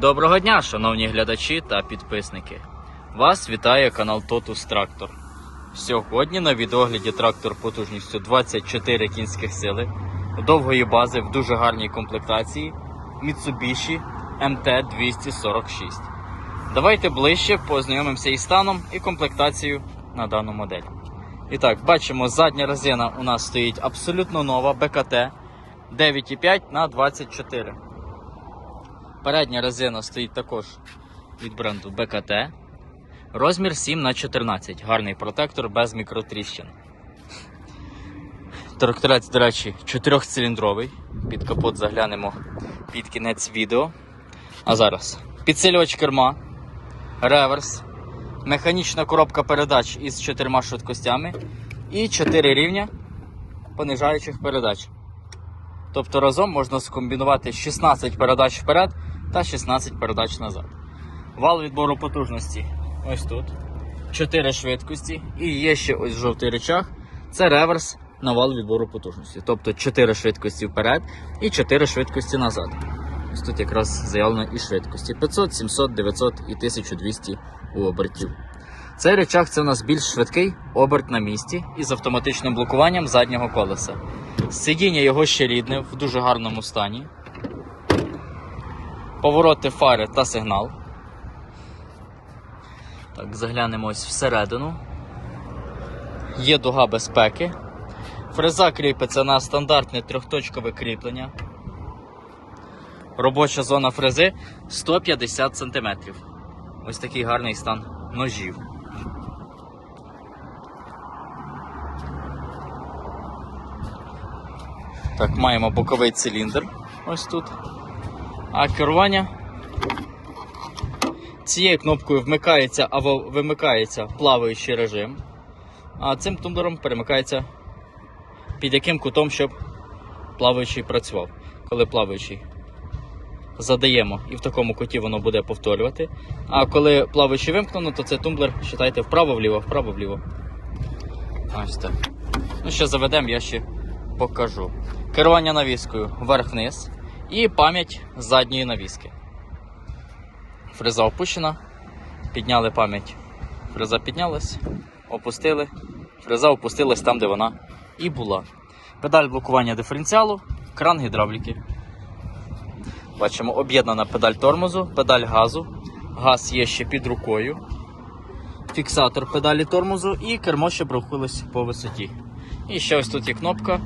Доброго дня, шановні глядачі та підписники. Вас вітає канал Totus Трактор. Сьогодні на відогляді трактор потужністю 24 кінських сили, довгої бази в дуже гарній комплектації Mitsubishi MT246. Давайте ближче познайомимося із станом і комплектацією на дану модель. І так, бачимо, задня резина у нас стоїть абсолютно нова БКТ 9,5 на 24. Передня резина стоїть також від бренду БКТ. Розмір 7 на 14 Гарний протектор без мікротріщин. Тракторець, до речі, 4-циліндровий. Під капот заглянемо під кінець відео. А зараз підсилювач керма, реверс, механічна коробка передач із 4 швидкостями і 4 рівня понижаючих передач. Тобто разом можна скомбінувати 16 передач вперед та 16 передач назад. Вал відбору потужності ось тут. 4 швидкості. І є ще ось жовтий речах. Це реверс на вал відбору потужності. Тобто 4 швидкості вперед і 4 швидкості назад. Ось тут якраз заявлено і швидкості. 500, 700, 900 і 1200 у обертів. Цей речах це у нас більш швидкий оберт на місці із автоматичним блокуванням заднього колеса. Сидіння його ще рідне в дуже гарному стані. Повороти фари та сигнал. Так, заглянемо ось всередину. Є дуга безпеки. Фреза кріпиться на стандартне трьохточкове кріплення. Робоча зона фрези 150 см. Ось такий гарний стан ножів. Так, маємо боковий циліндр ось тут. А керування цією кнопкою вмикається або вимикається плаваючий режим, а цим тумблером перемикається під яким кутом, щоб плаваючий працював. Коли плаваючий задаємо і в такому куті воно буде повторювати. А коли плаваючий вимкнено, то це тумблер, вважайте, вправо-вліво, вправо-вліво. Ось так. Ну, ще заведемо, я ще покажу. Керування навіскою вверх-вниз і пам'ять задньої навіски. Фреза опущена, підняли пам'ять. Фреза піднялась, опустили. Фреза опустилась там, де вона і була. Педаль блокування диференціалу, кран гідравліки. Бачимо, об'єднана педаль тормозу, педаль газу. Газ є ще під рукою. Фіксатор педалі тормозу і кермо, щоб рухалось по висоті. І ще ось тут є кнопка.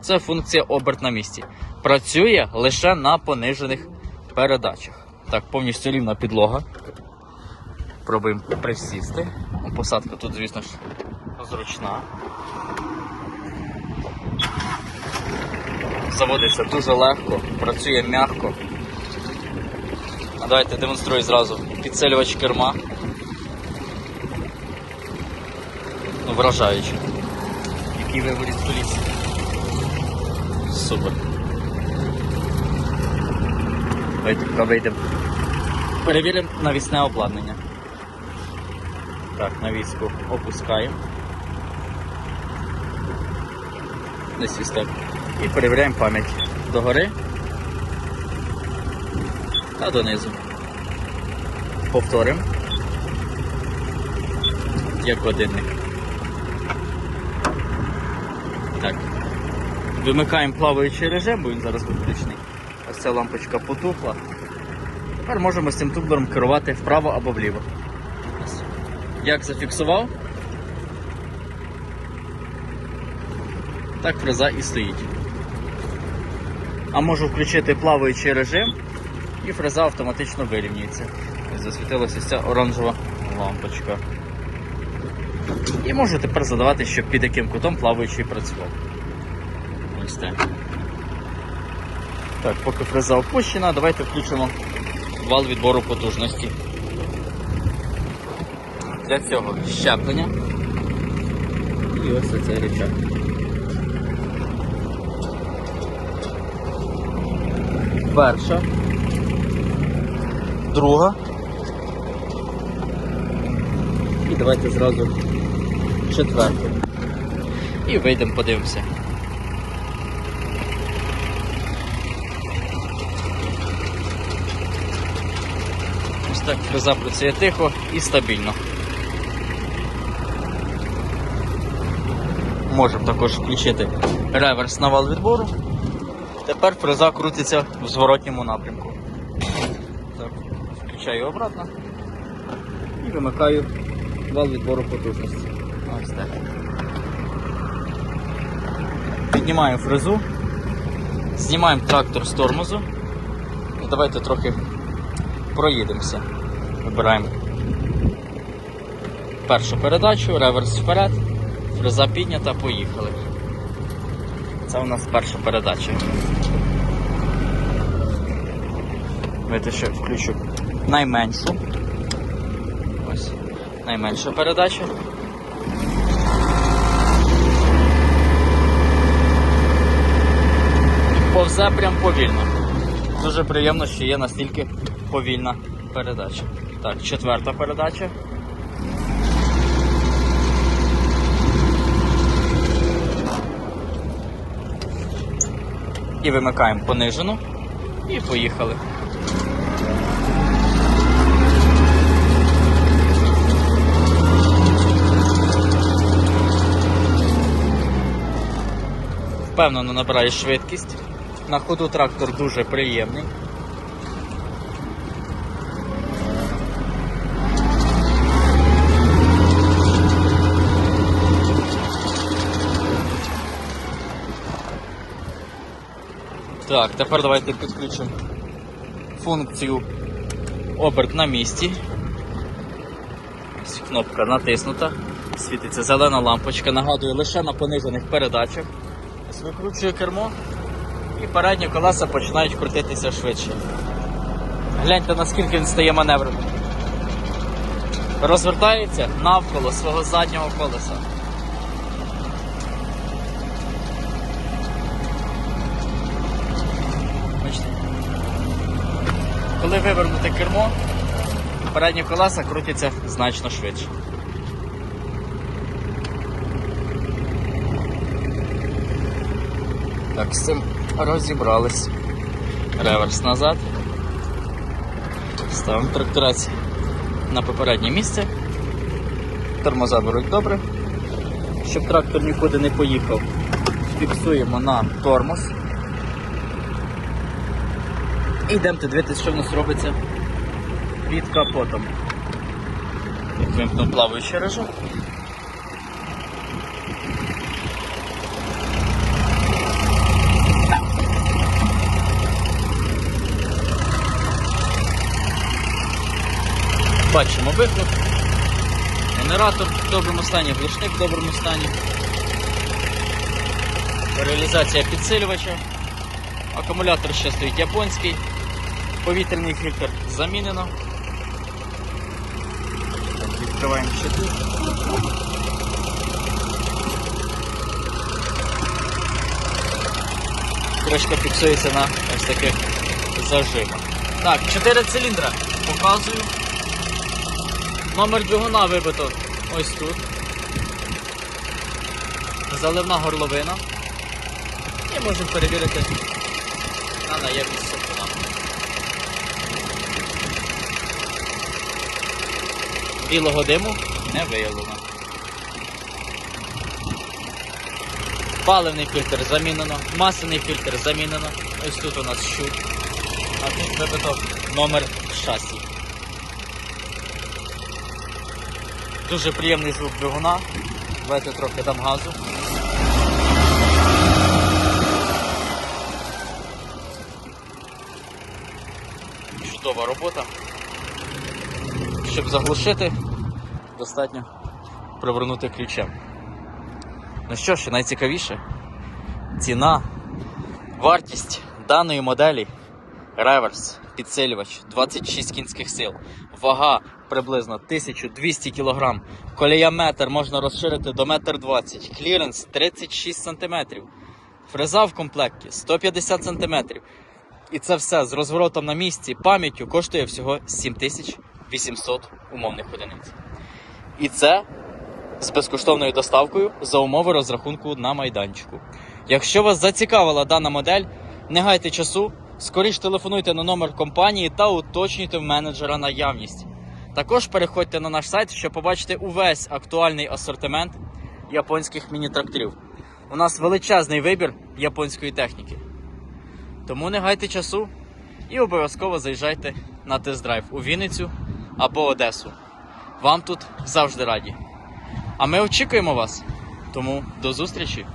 Це функція оберт на місці. Працює лише на понижених передачах. Так, повністю рівна підлога. Пробуємо присісти. Ну, Посадка тут, звісно ж, зручна. Заводиться дуже легко, працює м'яко. Давайте демонструю зразу підсилювач керма. Ну, вражаючий. Який виворіт коліс. Супер. Давайте проведемо. Перевіримо навісне обладнання. Так, навіску опускаємо. Десь ось так. І перевіряємо пам'ять догори та донизу. Повторимо. Як годинник. Так. Вимикаємо плаваючий режим, бо він зараз виключний. Ось ця лампочка потухла. Тепер можемо з цим тумблером керувати вправо або вліво. Як зафіксував, так фреза і стоїть. А можу включити плаваючий режим і фреза автоматично вирівнюється. Засвітилася ця оранжева лампочка. І можу тепер задавати, щоб під яким кутом плаваючий працював. Ось так. Поки фреза опущена, давайте включимо вал відбору потужності. Для цього щеплення і ось оцей рычаг. Перша, друга. І давайте зразу четверту. І вийдемо, подивимося. Так, фреза працює тихо і стабільно. Можемо також включити реверс на вал відбору. Тепер фреза крутиться в зворотньому напрямку. Так, включаю обратно і вимикаю вал відбору потужності. Ось так. Піднімаємо фрезу, знімаємо трактор з тормозу. І давайте трохи проїдемося. Вибираємо першу передачу, реверс вперед, фреза піднята, поїхали. Це у нас перша передача. Давайте ще включу найменшу. Ось. Найменша передача. Повзе прям повільно. Дуже приємно, що є настільки повільна передача. Так, четверта передача. І вимикаємо понижену. І поїхали. Впевнено набирає швидкість. На ходу трактор дуже приємний. Так, тепер давайте підключимо функцію оберт на місці. Ось Кнопка натиснута, світиться зелена лампочка, нагадую лише на понижених передачах. Ось Викручую кермо і передні колеса починають крутитися швидше. Гляньте, наскільки він стає маневреним. Розвертається навколо свого заднього колеса. Коли вивернути кермо, передні колеса крутяться значно швидше. Так, з цим розібрались. Реверс назад. Ставимо тракторець на попереднє місце. Тормоза беруть добре. Щоб трактор нікуди не поїхав, фіксуємо на тормоз. І йдемо дивитися, що в нас робиться під капотом. Вимкнув плаваючий режим. Бачимо вихлоп. Генератор в доброму стані, глушник в доброму стані. Реалізація підсилювача. Акумулятор ще стоїть японський. Повітряний фільтр замінено. Відкриваємо ще тут. Кришка фіксується на ось таких зажимах. Так, 4 циліндра. Показую. Номер двигуна вибито ось тут. Заливна горловина. І можемо перевірити на наявність Білого диму не виявлено. Паливний фільтр замінено, масляний фільтр замінено. Ось тут у нас щуп. А тут вибито номер шасі. Дуже приємний звук двигуна. Давайте трохи дам газу. Чудова робота. Щоб заглушити, достатньо привернути ключем. Ну що ж, найцікавіше, ціна, вартість даної моделі реверс, підсилювач, 26 кінських сил, вага приблизно 1200 кг, колія метр можна розширити до 1,20 м, кліренс 36 см, фреза в комплекті 150 см. І це все з розворотом на місці, пам'яттю коштує всього 7800 умовних одиниць. І це з безкоштовною доставкою за умови розрахунку на майданчику. Якщо вас зацікавила дана модель, не гайте часу, Скоріш телефонуйте на номер компанії та уточнюйте в менеджера наявність. Також переходьте на наш сайт, щоб побачити увесь актуальний асортимент японських міні-тракторів. У нас величезний вибір японської техніки. Тому не гайте часу і обов'язково заїжджайте на тест-драйв у Вінницю або Одесу. Вам тут завжди раді. А ми очікуємо вас. Тому до зустрічі!